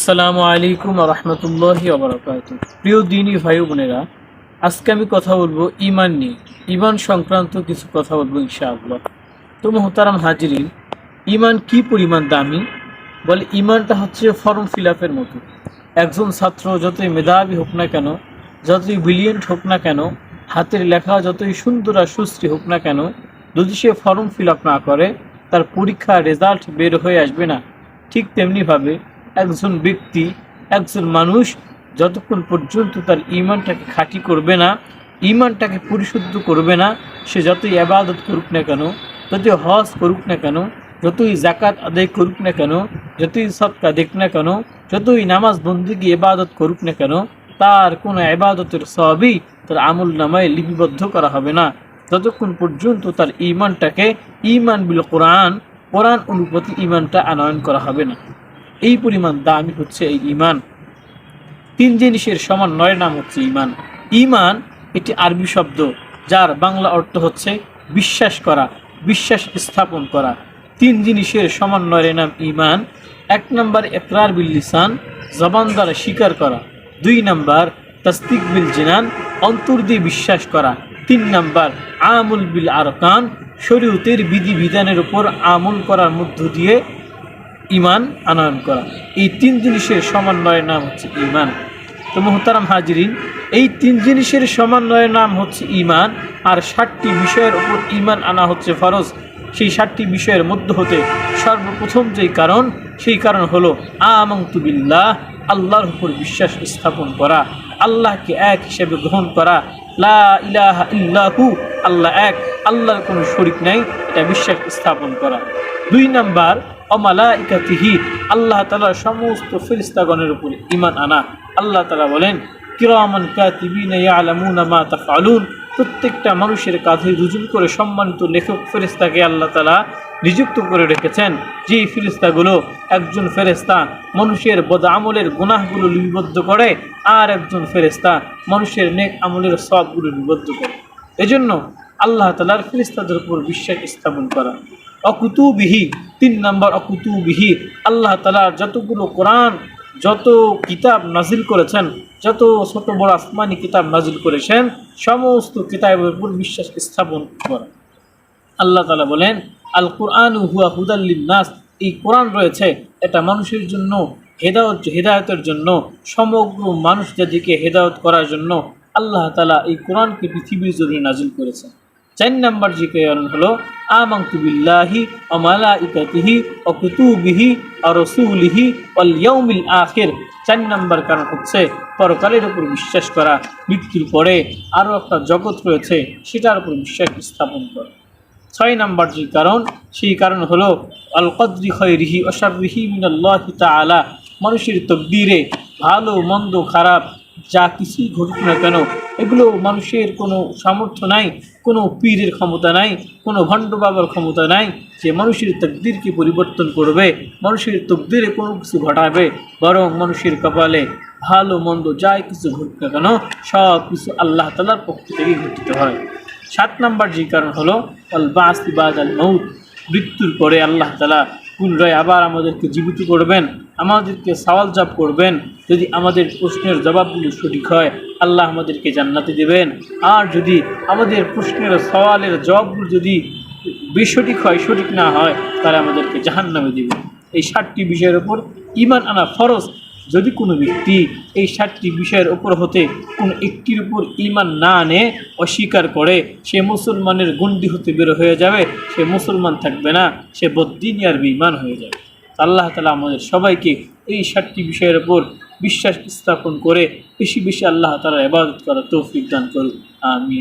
আসসালামু আলাইকুম রহমতুল্লাহি ওবরাকাত প্রিয় দিনী ভাই বোনেরা, আজকে আমি কথা বলব ইমান নিয়ে। ইমান সংক্রান্ত কিছু কথা বলব ইনশাআল্লাহ। তো মোহতারাম হাজিরিন ইমান কি পরিমাণ দামি? বলে ইমানটা হচ্ছে ফর্ম ফিল আপের মতো। একজন ছাত্র যতই মেধাবী হোক না কেন, যতই ব্রিলিয়েন্ট হোক না কেন, হাতের লেখা যতই সুন্দর আর সুশ্রী হোক না কেন, যদি সে ফর্ম ফিল আপ না করে, তার পরীক্ষা রেজাল্ট বের হয়ে আসবে না। ঠিক তেমনিভাবে একজন ব্যক্তি, একজন মানুষ যতক্ষণ পর্যন্ত তার ইমানটাকে খাঁটি করবে না ইমানটাকে পরিশুদ্ধ করবে না, সে যতই আবাদত করুক না কেন, যতই হজ করুক না কেন, যতই জাকাত আদায় করুক না কেন, যতই সৎকা দেখ না কেন, যতই নামাজ বন্দিগি এবাদত করুক না কেন, তার কোনো এবাদতের সবই তার আমল নামায় লিপিবদ্ধ করা হবে না। যতক্ষণ পর্যন্ত তার ইমানটাকে ইমান বিল কোরআন কোরআন অনুপতি ইমানটা আনয়ন করা হবে না। এই পরিমাণ দামি হচ্ছে এই ইমান তিন জিনিসের সমন্বয়ের নাম হচ্ছে ইমান ইমান এটি আরবি শব্দ, যার বাংলা অর্থ হচ্ছে বিশ্বাস করা, বিশ্বাস স্থাপন করা। তিন জিনিসের সমন্বয়ের নাম ইমান এক নম্বর একরার বিল লিসান, জবান দ্বারা স্বীকার করা। দুই নম্বর তস্তিক বিল জিনান, অন্তর দিয়ে বিশ্বাস করা। তিন নম্বর আমুল বিল আরকান, শরীয়তের বিধি বিধানের উপর আমল করার মধ্য দিয়ে ইমান আনয়ন করা। এই তিন জিনিসের সমন্বয়ের নাম হচ্ছে ইমান তো মোহতারাম হাজিরিন, এই তিন জিনিসের সমন্বয়ের নাম হচ্ছে ইমান আর ষাটটি বিষয়ের উপর ইমান আনা হচ্ছে ফরজ। সেই ষাটটি বিষয়ের মধ্যে হতে সর্বপ্রথম যেই কারণ, সেই কারণ হলো আমংতুবিল্লাহ আল্লাহর উপর বিশ্বাস স্থাপন করা। আল্লাহকে এক হিসেবে গ্রহণ করা। লা ইলাহা ইল্লাহু, আল্লাহ এক। আল্লাহর কোনো শরিক নাই, এটা বিশ্বাস স্থাপন করা। দুই নাম্বার অমালাইকাতিহি, আল্লাহ তালার সমস্ত ফেরিস্তাগণের উপর ইমান আনা। আল্লাহ তালা বলেন, কিরামান কাতিবিনা মা প্রত্যেকটা মানুষের কাঁধে রুজুম করে সম্মানিত লেখক ফেরেস্তাকে আল্লাহ তালা নিযুক্ত করে রেখেছেন। যেই ফেরিস্তাগুলো একজন ফেরেস্তা মানুষের বদ আমলের গুনাহগুলো লিপিবদ্ধ করে, আর একজন ফেরেস্তা মানুষের নেক আমলের সবগুলো লিপিবদ্ধ করে। এজন্য আল্লাহ তালার ফেরিস্তাদের উপর বিশ্বাস স্থাপন করা। অকুতুবিহি, তিন নম্বর অকুতুবিহি। আল্লাহ তালার যতগুলো কোরআন, যত কিতাব নাজিল করেছেন, যত ছোট বড় আসমানি কিতাব নাজিল করেছেন, সমস্ত কিতাবের উপর বিশ্বাস স্থাপন করা আল্লাহ তালা বলেন আল কোরআন হুয়া হুদাল্লিন নাস এই কোরআন রয়েছে, এটা মানুষের জন্য, হেদায়ত, হেদায়তের জন্য, সমগ্র মানুষ জাতিকে হেদায়ত করার জন্য আল্লাহ তালা এই কোরআনকে পৃথিবীর জন্য নাজিল করেছেন। চার নাম্বার যে কারণ হলো আমাংতু বিল্লাহি ও মালাইকাতিহি ও কুতুবিহি ও রসুলিহি ওয়াল ইয়াউমিল আখির। চার নম্বর কারণ হচ্ছে, পরকালের উপর বিশ্বাস করা, মৃত্যুর পরে আরও একটা জগৎ রয়েছে, সেটার উপর বিশ্বাস স্থাপন করা। ছয় নাম্বার যে কারণ, সেই কারণ হলো, আল কদ্রি অসারিহি মিনাল্লাহ তাআলা। মানুষের তকদিরে ভালো, মন্দ, খারাপ যা কিছুই ঘটুক না কেন, এগুলো মানুষের কোনো সামর্থ্য নাই, কোনো পীরের ক্ষমতা নাই, কোনো ভণ্ড বাবার ক্ষমতা নাই যে মানুষের তকদিরকে পরিবর্তন করবে, মানুষের তকদিরে কোনো কিছু ঘটাবে, বরং মানুষের কপালে ভালো, মন্দ যাই কিছু ঘটুক না কেন, সব কিছু আল্লাহ তালার পক্ষ থেকে ঘটিত হয়। সাত নাম্বার যে কারণ হলো আল বাসিবাদ আল মৌত মৃত্যুর পরে আল্লাহ তালা পুনরায় আবার আমাদেরকে জীবিত করবেন, আমাদেরকে সওয়াল জব করবেন, যদি আমাদের প্রশ্নের জবাবগুলো সঠিক হয়, আল্লাহ আমাদেরকে জান্নাতে দেবেন। আর যদি আমাদের প্রশ্নের সওয়ালের জবাবগুলো যদি বেসঠিক হয়, সঠিক না হয়, তাহলে আমাদেরকে জাহান্নামে দেবেন। এই ষাটটি বিষয়ের ওপর ইমান আনা ফরজ যদি কোনো ব্যক্তি এই সাতটি বিষয়ের ওপর হতে কোনো একটির উপর ইমান না আনে, অস্বীকার করে, সে মুসলমানের গন্ডি হতে বের হয়ে যাবে, সে মুসলমান থাকবে না, সে বদ্দিনী আর বিমান হয়ে যাবে। আল্লাহ তালা আমাদের সবাইকে এই সাতটি বিষয়ের ওপর বিশ্বাস স্থাপন করে বেশি বেশি আল্লাহ তালা ইবাদত করা তৌফিক দান করুক। আমিন।